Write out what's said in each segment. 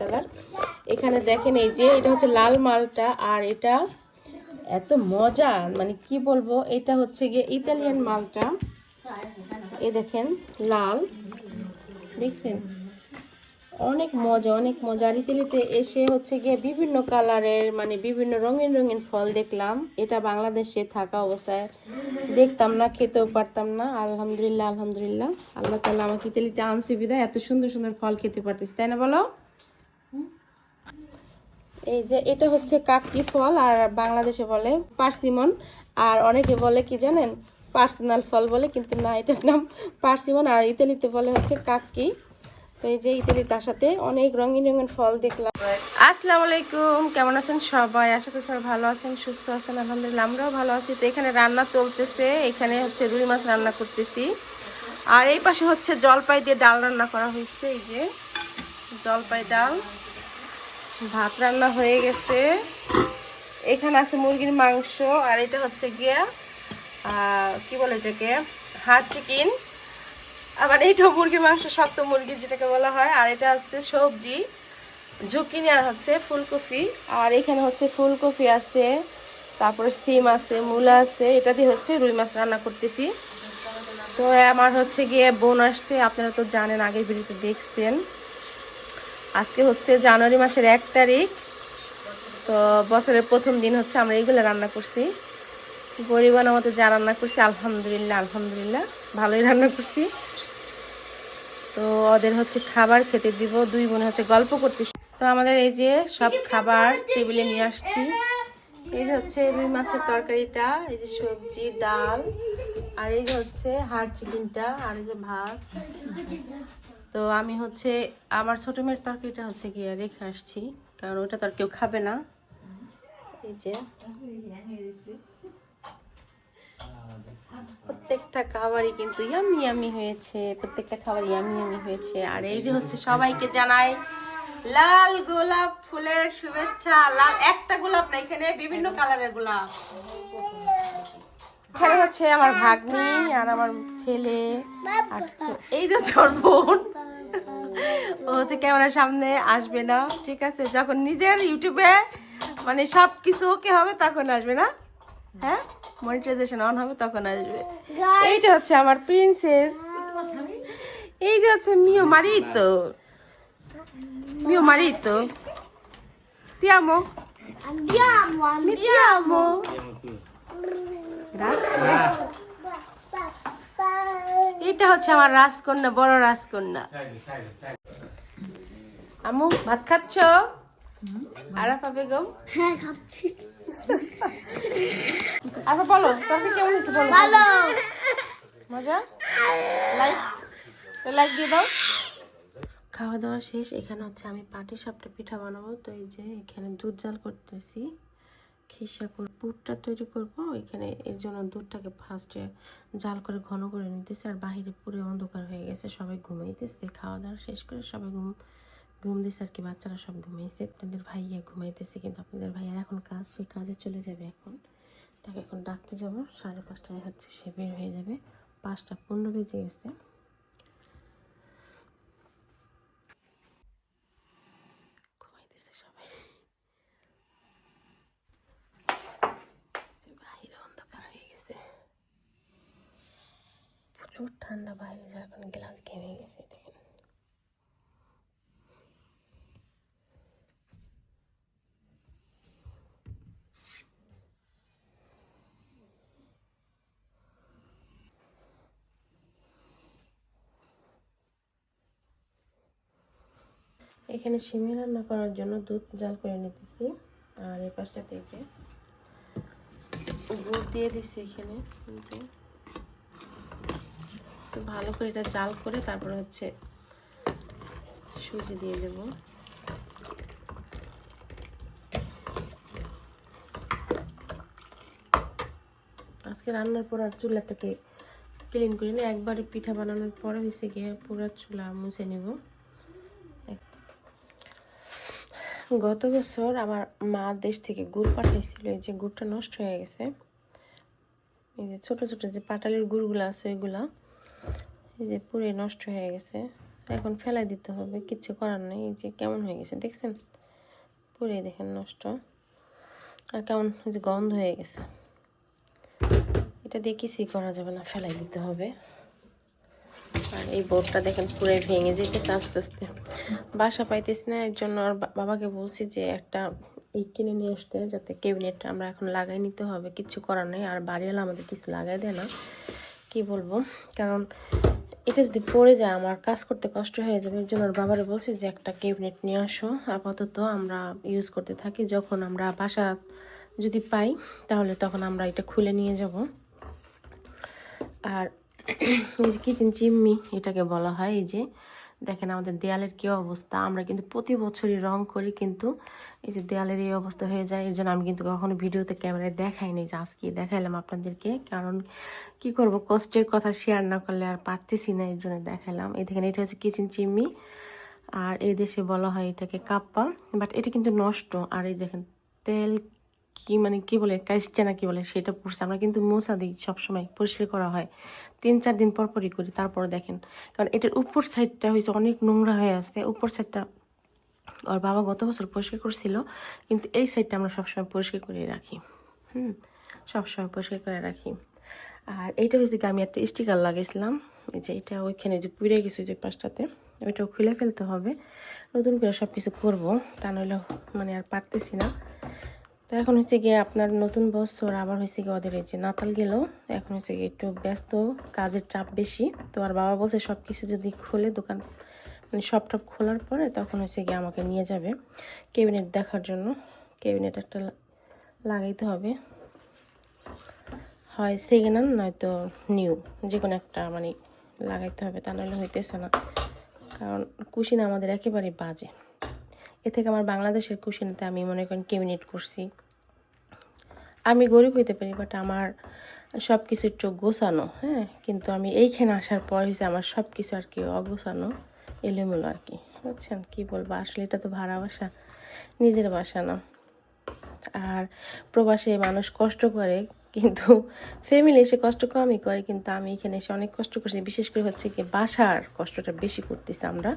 Colour. এখানে দেখেন এই যে, এটা হচ্ছে লাল মালটা আর এটা এত মজা মানে কি বলব, এটা হচ্ছে গিয়ে ইতালিয়ান মালটা। এই দেখেন, লাল। দেখছেন? অনেক মজা অনেক মজা। আর ইতালিতে এসে হচ্ছে গিয়ে বিভিন্ন কালারের মানে বিভিন্ন রঙিন রঙিন ফল দেখলাম। এটা বাংলাদেশে থাকা অবস্থায় দেখতাম না, খেতেও পারতাম না। আলহামদুলিল্লাহ আলহামদুলিল্লাহ। আল্লাহ তালা আমাকে ইতালিতে আনছে বিদায়। এত সুন্দর সুন্দর ফল খেতে পারতেছি, তাই না বলো? এই যে এটা হচ্ছে কাকটি ফল, আর বাংলাদেশে বলে পার্সিমন। আর অনেকে বলে কি জানেন? পার্সোনাল ফল বলে, কিন্তু না, এটার নাম পার্সিমন, আর ইতালিতে বলে হচ্ছে কাকি তো এই যে ইতালি তার সাথে অনেক রঙিন রঙিন ফল দেখলাম। আসসালামু আলাইকুম, কেমন আছেন সবাই? আশা করি সবাই ভালো আছেন, সুস্থ আছেন, আলহামদুলিল্লাহ, আমরাও ভালো আছি। তো এখানে রান্না চলতেছে, এখানে হচ্ছে রুই মাছ রান্না করতেছি। আর এই পাশে হচ্ছে জলপাই দিয়ে ডাল রান্না করা হয়েছে, এই যে জলপাই ডাল। ভাত রান্না হয়ে গেছে। এখানে আছে মুরগির মাংস, আর এটা হচ্ছে গিয়া কি বলে এটাকে? হাট চিকেন। আবার এইটাও মুরগির মাংস, শক্ত মুরগি যেটাকে বলা হয়। আর এটা হচ্ছে সবজি, ঝুঁকিনি, আর হচ্ছে ফুলকপি। আর এখানে হচ্ছে ফুলকপি আছে, তারপরে সিম আছে, মূলা আছে। এটা দিয়ে হচ্ছে রুই মাছ রান্না করতেছি। তো আমার হচ্ছে গিয়ে বোন আসছে, আপনারা তো জানেন, আগের ভিডিওতে দেখছেন। আজকে হচ্ছে জানুয়ারি মাসের এক তারিখ। তো বছরের প্রথম দিন হচ্ছে আমরা এইগুলো রান্না করছি। গরিবানের মতো যা রান্না করছি, আলহামদুলিল্লাহ আলহামদুলিল্লাহ, ভালোই রান্না করছি। তো ওদের হচ্ছে খাবার খেতে দিব, দুই বোনে হচ্ছে গল্প করতে তো আমাদের এই যে সব খাবার টেবিলে নিয়ে আসছি। এই যে হচ্ছে রুই মাছের তরকারিটা, এই যে সবজি, ডাল, আর এই যে হচ্ছে হাড় চিকেনটা, আর এই যে ভাত। তো আমি হচ্ছে, আমার ছোট মেয়ের তরকারিটা হচ্ছে গিয়ে রেখে আসছি, কারণ ওটা তো আর কেউ খাবে না। এই যে। প্রত্যেকটা খাবারই কিন্তু ইয়ামি ইয়ামি হয়েছে, প্রত্যেকটা খাবার ইয়ামি ইয়ামি হয়েছে। আর এই যে হচ্ছে সবাইকে জানাই লাল গোলাপ ফুলের শুভেচ্ছা। লাল, একটা গোলাপ না, এখানে বিভিন্ন কালারের গোলাপ। এখানে হচ্ছে আমার ভাগ্নি আর আমার ছেলে এই যে ছোট বোন। ও হচ্ছে ক্যামেরার সামনে আসবে না ঠিক আছে? যখন নিজের ইউটিউবে মানে সব কিছু ওকে হবে তখন আসবে না? হ্যাঁ? মনিটাইজেশন অন হবে তখন আসবে। এইটা হচ্ছে আমার প্রিন্সেস এই যে হচ্ছে মিও মারিতো। মিও মারিতো। ti amo Andiamo, mi ti amo Grazie. এটা হচ্ছে আমার রাজকন্যা বড় রাজকন্যা। আমু ভাত খাচ্ছ? আরাফা বেগম? হ্যাঁ খাচ্ছি। আরাফা বলো তরকারি কেমন হয়েছে বলো। ভালো। মজা? লাইক লাইক দিয়ে দাও। খাওয়া দাওয়া শেষ এখানে হচ্ছে আমি পাটি সাপটা পিঠা বানাবো। তো এই যে এখানে দুধ জাল করতেছি। খিসা করে পুরটা তৈরি করব এখানে এর জন্য দুধটাকে ফার্স্টে জাল করে ঘন করে নিতেছি আর বাইরে পুরো অন্ধকার হয়ে গেছে, সবাই ঘুমাইতেছে খাওয়া দাওয়া শেষ করে সবাই ঘুম ঘুম দিচ্ছে আর কি, বাচ্চারা সব ঘুমাইছে আপনাদের ভাইয়া ঘুমাইতেছে কিন্তু আপনাদের ভাইয়ার এখন কাজ, সে কাজে চলে যাবে এখন, তাকে এখন ডাকতে যাব, সাড়ে পাঁচটায় হচ্ছে সে বের হয়ে যাবে, পাঁচটা পনেরো বেজে গেছে। ঘুমাইতেছে সবাই যে বাইরে অন্ধকার হয়ে গেছে প্রচুর ঠান্ডা বাইরে যার কারণে গ্লাস ঘেমে গেছে, দেখেন এখানে সিমে রান্না করার জন্য দুধ জাল করে নিতেছি, আর এই পাশটাতে এই যে গুড় দিয়ে দিচ্ছি এখানে। তো ভালো করে এটা জাল করে তারপরে হচ্ছে সুজি দিয়ে দেব। আজকে রান্নার পর আর চুলাটাকে ক্লিন করি না, একবারে পিঠা বানানোর পরে হয়েছে গিয়ে পুরো চুলা মুছে নেব। গত বছর আমার মা দেশ থেকে গুড় পাঠাইছিল, এই যে গুড়টা নষ্ট হয়ে গেছে। এই যে ছোটো ছোটো যে পাটালির গুড়গুলো আছে ওইগুলা। এই যে পুরো নষ্ট হয়ে গেছে। এখন ফেলাই দিতে হবে, কিচ্ছু করার নেই। এই যে কেমন হয়ে গেছে, দেখছেন? পুরে দেখেন নষ্ট। আর কেমন যে গন্ধ হয়ে গেছে। এটা দিয়ে কিছুই করা যাবে না, ফেলাই দিতে হবে। আর এই বোর্ডটা দেখেন পুরে ভেঙে যেতেছে আস্তে আস্তে। বাসা পাইতেছি না, এর জন্য আর বাবাকে বলছি যে একটা এই কিনে নিয়ে আসতে, যাতে ক্যাবিনেট আমরা এখন লাগাই নিতে হবে। কিছু করার নেই, আর বাড়িওয়ালা আমাদের কিছু লাগাই দেয় না। কি বলব? কারণ এটা যদি পড়ে যায়, আমার কাজ করতে কষ্ট হয়ে যাবে। এর জন্য ওর বাবারে বলছি যে, একটা ক্যাবিনেট নিয়ে আসো। আপাতত আমরা ইউজ করতে থাকি। যখন আমরা বাসা যদি পাই, তাহলে তখন আমরা এটা খুলে নিয়ে যাব। আর এই যে কিচেন চিমনি এটাকে বলা হয়, এই যে দেখেন আমাদের দেয়ালের কী অবস্থা? আমরা কিন্তু প্রতি বছরই রং করি, কিন্তু এই যে দেয়ালের এই অবস্থা হয়ে যায়, এর জন্য আমি কিন্তু কখনো ভিডিওতে ক্যামেরায় দেখাইনি যে আজকে দেখাইলাম আপনাদেরকে। কারণ কি করব, কষ্টের কথা শেয়ার না করলে আর পারতেছি না, এর জন্য দেখালাম এই দেখেন, এটা হচ্ছে কিচেন চিমনি আর এই দেশে বলা হয় এটাকে কাপ্পা বাট এটা কিন্তু নষ্ট। আর এই দেখেন, তেল কি মানে কি বলে, কাইসটা না কি বলে, সেটা পড়ছে। আমরা কিন্তু মোছা দিই সবসময়, পরিষ্কার করা হয়। তিন, চার দিন পর পরই করি, তারপর দেখেন। কারণ এটার উপর সাইডটা হয়েছে অনেক নোংরা হয়ে আছে, উপর সাইডটা ওর বাবা গত বছর পরিষ্কার করছিল, কিন্তু এই সাইডটা আমরা সবসময় পরিষ্কার করে রাখি। হুম, সবসময় পরিষ্কার করে রাখি। আর এইটা হচ্ছে আমি একটা স্টিকার লাগাইছিলাম যে এটা ওইখানে যে পুড়ে গেছে যে পাশটাতে, ওইটাও খুলে ফেলতে হবে। নতুন করে সব কিছু করব, তা নইলে মানে আর পারতেছি না। তো এখন হচ্ছে গিয়ে আপনার নতুন বছর আবার হয়েছে গিয়ে ওদের যে নাতাল গেল। এখন হচ্ছে গিয়ে একটু ব্যস্ত, কাজের চাপ বেশি। তো আর বাবা বলছে সব কিছু যদি খোলে দোকান মানে সব টপ খোলার পরে তখন হচ্ছে গিয়ে আমাকে নিয়ে যাবে ক্যাবিনেট দেখার জন্য। ক্যাবিনেট একটা লাগাইতে হবে। হয় সেকেন্ড হ্যান্ড, নয়তো নিউ যে কোনো একটা মানে লাগাইতে হবে, তা নাহলে হইতেছে না। কারণ কুশিন আমাদের একেবারে বাজে। এ থেকে আমার বাংলাদেশের কুশিনাতে আমি মনে করেন ক্যাবিনেট করছি। আমি গরিব হইতে পারি বাট আমার সব কিছু একটু গোছানো হ্যাঁ? কিন্তু আমি এইখানে আসার পর হয়েছে আমার সব কিছু আর কি অগোছানো, এলোমেলো আর কি, বুঝছেন? কী বলব? আসলে এটা তো ভাড়া বাসা, নিজের বাসা না। আর প্রবাসে মানুষ কষ্ট করে কিন্তু ফ্যামিলি এসে কষ্ট কমই করে, কিন্তু আমি এখানে এসে অনেক কষ্ট করছি। বিশেষ করে হচ্ছে কি বাসার কষ্টটা বেশি করতেছি আমরা।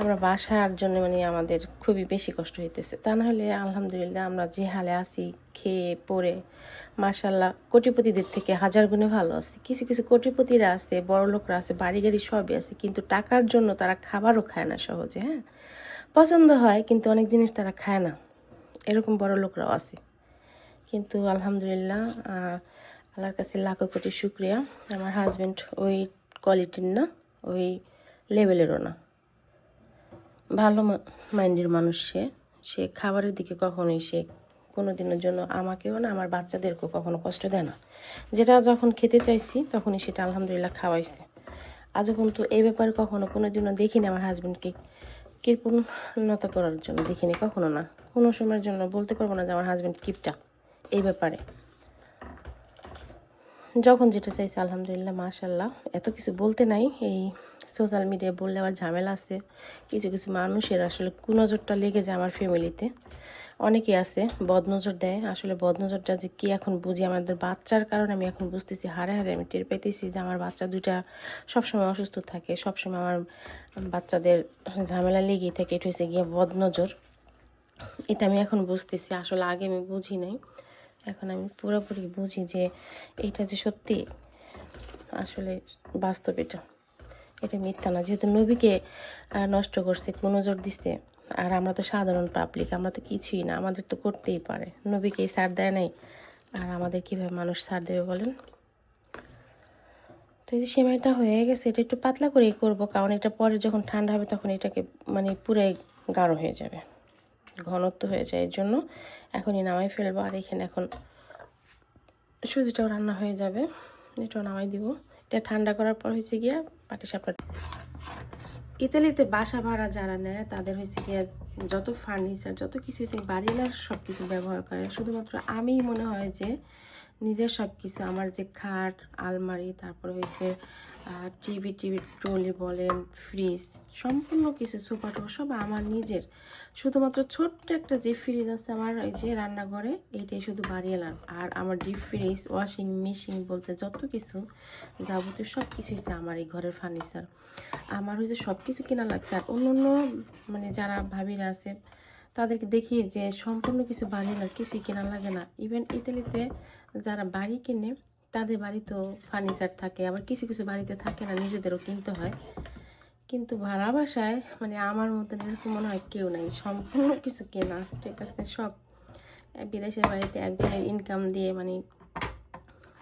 আমরা বাসার জন্য মানে আমাদের খুবই বেশি কষ্ট হইতেছে। তা নাহলে আলহামদুলিল্লাহ আমরা যে হালে আছি, খেয়ে পরে মাসাল্লাহ কোটিপতিদের থেকে হাজার গুণে ভালো আছে। কিছু কিছু কোটিপতিরা আছে, বড় লোকরা আছে, বাড়ি গাড়ি সবই আছে, কিন্তু টাকার জন্য তারা খাবারও খায় না সহজে হ্যাঁ? পছন্দ হয়, কিন্তু অনেক জিনিস তারা খায় না। এরকম বড় লোকরাও আছে। কিন্তু আলহামদুলিল্লাহ আল্লাহর কাছে লাখো কোটি শুক্রিয়া। আমার হাজব্যান্ড ওই কোয়ালিটির না, ওই লেভেলেরও না। ভালো মাইন্ডের মানুষ সে। সে খাবারের দিকে কখনোই সে কোনো দিনের জন্য আমাকেও না, আমার বাচ্চাদেরকেও কখনো কষ্ট দেয় না। যেটা যখন খেতে চাইছি, তখনই সেটা আলহামদুলিল্লাহ খাওয়াইছে। আজও কিন্তু এই ব্যাপারে কখনো কোনো দিনও দেখিনি আমার হাজব্যান্ডকে কৃপণতা করার জন্য দেখিনি কখনো না। কোনো সময়ের জন্য বলতে পারব না যে আমার হাজব্যান্ড কিপটা। এই ব্যাপারে। যখন যেটা চাইছে, আলহামদুলিল্লাহ মাশাল্লাহ এত কিছু বলতে নাই। এই সোশ্যাল মিডিয়ায় বললে আবার ঝামেলা আছে। কিছু কিছু মানুষের আসলে কুনজরটা লেগে যায় আমার ফ্যামিলিতে অনেকে আছে, বদনজর দেয়। আসলে বদনজরটা যে কি এখন বুঝি, আমাদের বাচ্চার কারণে আমি এখন বুঝতেছি, হারে হারে আমি টের পাইতেছি যে আমার বাচ্চা দুইটা সবসময় অসুস্থ থাকে। সবসময় আমার বাচ্চাদের ঝামেলা লেগেই থাকে। এটা হয়েছে গিয়ে বদনজর। এটা আমি এখন বুঝতেছি। আসলে আগে আমি বুঝি নাই। এখন আমি পুরোপুরি বুঝি যে এটা যে সত্যি, আসলে বাস্তব এটা। এটা মিথ্যা না। যেহেতু নবীকে নষ্ট করছে কোনো জোর দিচ্ছে আর আমরা তো সাধারণ পাবলিক আমরা তো কিছুই না, আমাদের তো করতেই পারে। নবীকেই সার দেয় নাই, আর আমাদের কীভাবে মানুষ সার দেবে বলেন? তো এই যে সেমাইটা হয়ে গেছে, এটা একটু পাতলা করেই করব, কারণ এটা পরে যখন ঠান্ডা হবে তখন এটাকে মানে পুরাই গাঢ় হয়ে যাবে। ঘনত্ব হয়ে যায়, এর জন্য এখনই নামাই ফেলব। আর এখানে এখন সুজিটাও রান্না হয়ে যাবে, এটাও নামাই দিব। এটা ঠান্ডা করার পর হয়েছে গিয়া পাটি সাপটা ইতালিতে বাসা ভাড়া যারা নেয়, তাদের হয়েছে গিয়া যত ফার্নিচার যত কিছু হয়েছে বাড়িলার সব কিছু ব্যবহার করে। শুধুমাত্র আমিই মনে হয় যে নিজের সব কিছু আমার যে খাট, আলমারি, তারপর হয়েছে টিভি টিভি ট্রলি বলেন ফ্রিজ সম্পূর্ণ কিছু সোফা টোফা সব আমার নিজের। শুধুমাত্র ছোট্ট একটা যে ফ্রিজ আছে আমার, এই যে রান্নাঘরে, এইটাই শুধু বাড়িয়েলাম আর আমার ডিপ ফ্রিজ ওয়াশিং মেশিন বলতে যত কিছু যাবতীয় সব কিছু হচ্ছে আমার এই ঘরের ফার্নিচার আমার হচ্ছে সব কিছু কেনা লাগছে। আর অন্য অন্য মানে যারা ভাবিরা আছে, তাদেরকে দেখি যে সম্পূর্ণ কিছু বাড়ি না কিছুই কেনা লাগে না। ইভেন ইতালিতে যারা বাড়ি কিনে, তাদের বাড়িতেও ফার্নিচার থাকে, আবার কিছু কিছু বাড়িতে থাকে না, নিজেদেরও কিনতে হয়। কিন্তু ভাড়া বাসায় মানে আমার মতন এরকম মনে হয় কেউ নাই, সম্পূর্ণ কিছু কেনা, ঠিক আছে? সব বিদেশের বাড়িতে একজনের ইনকাম দিয়ে মানে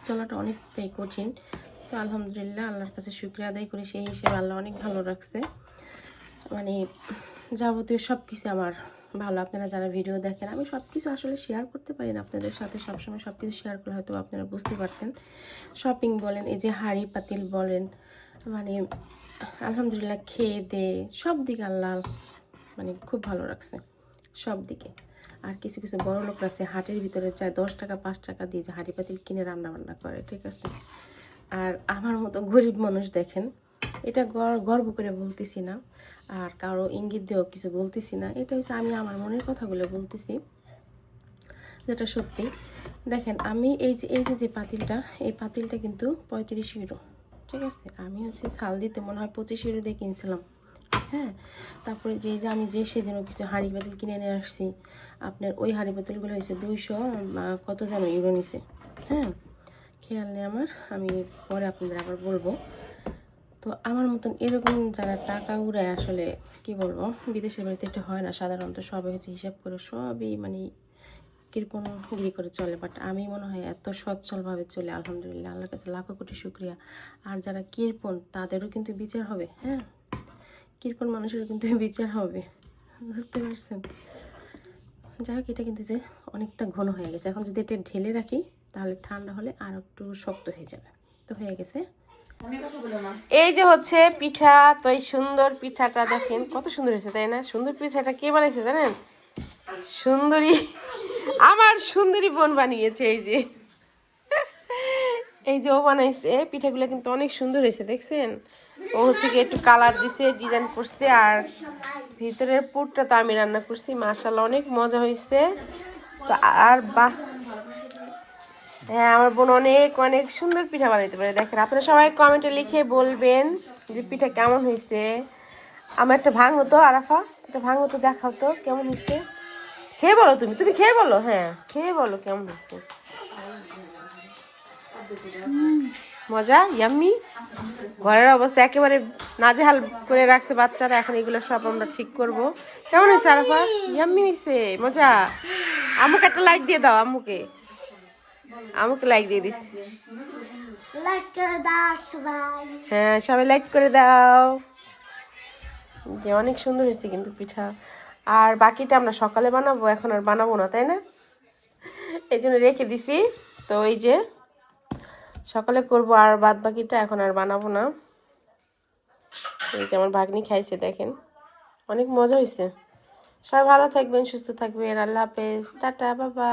চলাটা অনেকটাই কঠিন। তো আলহামদুলিল্লাহ, আল্লাহর কাছে শুক্রিয়া আদায় করি, সেই হিসেবে আল্লাহ অনেক ভালো রাখছে। মানে যাবতীয় সব কিছু আমার ভালো। আপনারা যারা ভিডিও দেখেন, আমি সব কিছু আসলে শেয়ার করতে পারি না আপনাদের সাথে। সবসময় সব কিছু শেয়ার করলে হয়তো আপনারা বুঝতে পারতেন। শপিং বলেন, এই যে হাড়ি পাতিল বলেন মানে আলহামদুলিল্লাহ খেয়ে দে সব দিকে আল্লাহ মানে খুব ভালো রাখছে সব দিকে আর কিছু কিছু বড় লোক আছে, হাটের ভিতরে চায় দশ টাকা, পাঁচ টাকা দিয়ে যে হাঁড়ি পাতিল কিনে রান্না বান্না করে, ঠিক আছে? আর আমার মতো গরিব মানুষ দেখেন, এটা গর- গর্ব করে বলতেছি না। আর কারও ইঙ্গিত দিয়েও কিছু বলতেছি না। এটা হচ্ছে আমি আমার মনের কথাগুলো বলতেছি, যেটা সত্যি। দেখেন, আমি এই যে এই যে যে পাতিলটা, এই পাতিলটা কিন্তু পঁয়ত্রিশ ইউরো ঠিক আছে? আমি হচ্ছে ছাল দিতে মনে হয় পঁচিশ ইউরো দিয়ে কিনছিলাম হ্যাঁ? তারপরে যে যে আমি যে সেদিনও কিছু হাঁড়ি পাতিল কিনে নিয়ে আসছি, আপনার ওই হাঁড়ি পাতিলগুলো হয়েছে দুইশো কত যেন ইউরো নিছে হ্যাঁ? খেয়াল নেই আমার, আমি পরে আপনাদের আবার বলব। তো আমার মতন এরকম যারা টাকা উড়ায় আসলে, কি বলব, বিদেশের বাড়িতে এটা হয় না সাধারণত, সবাই হচ্ছে হিসাব করে সবই মানে কৃপণগিরি করে চলে। বাট আমি মনে হয় এত সচ্ছলভাবে চলে, আলহামদুলিল্লাহ, আল্লাহর কাছে লাখো কোটি শুক্রিয়া। আর যারা কৃপণ তাদেরও কিন্তু বিচার হবে হ্যাঁ? কৃপণ মানুষেরও কিন্তু বিচার হবে, বুঝতে পারছেন? যাই হোক, এটা কিন্তু যে অনেকটা ঘন হয়ে গেছে। এখন যদি এটা ঢেলে রাখি, তাহলে ঠান্ডা হলে আর একটু শক্ত হয়ে যাবে। তো হয়ে গেছে। এই যে হচ্ছে পিঠা, তো এই সুন্দর পিঠাটা দেখেন, কত সুন্দর হয়েছে, তাই না? সুন্দর পিঠাটা কে বানাইছে জানেন? সুন্দরী, আমার সুন্দরী বোন বানিয়েছে, এই যে। এই যে ও বানাইছে, পিঠাগুলো কিন্তু অনেক সুন্দর হয়েছে, দেখছেন? ও হচ্ছে কি একটু কালার দিছে ডিজাইন করছে, আর ভিতরের পুরটা তো আমি রান্না করছি মাশাল্লাহ অনেক মজা হয়েছে। তো আর বাহ হ্যাঁ আমার বোন অনেক অনেক সুন্দর পিঠা বানাইতে পারে। দেখেন, আপনারা সবাই কমেন্টে লিখে বলবেন যে পিঠা কেমন হয়েছে আমার একটা ভাঙো তো, আরাফা, একটা ভাঙো তো দেখাও তো, কেমন হয়েছে খেয়ে বলো তুমি তুমি খেয়ে বলো হ্যাঁ খেয়ে বলো কেমন হয়েছে মজা, ইয়াম্মি। ঘরের অবস্থা একেবারে নাজেহাল করে রাখছে বাচ্চারা, এখন এগুলো সব আমরা ঠিক করব। কেমন হয়েছে আরাফা? ইয়াম্মি হয়েছে মজা। আম্মুকে একটা লাইক দিয়ে দাও, আম্মুকে। আমাকে লাইক দিয়ে দিস। হ্যাঁ সবাই লাইক করে দাও। যে অনেক সুন্দর হয়েছে কিন্তু পিঠা। আর বাকিটা আমরা সকালে বানাবো এখন আর বানাবো না তাই না? এই জন্য রেখে দিছি। তো এই যে সকালে করব আর বাদ বাকিটা এখন আর বানাবো না। এই যে আমার ভাগ্নি খাইছে দেখেন। অনেক মজা হয়েছে সবাই ভালো থাকবেন সুস্থ থাকবেন। আল্লাহ হাফেজ। টাটা বাবা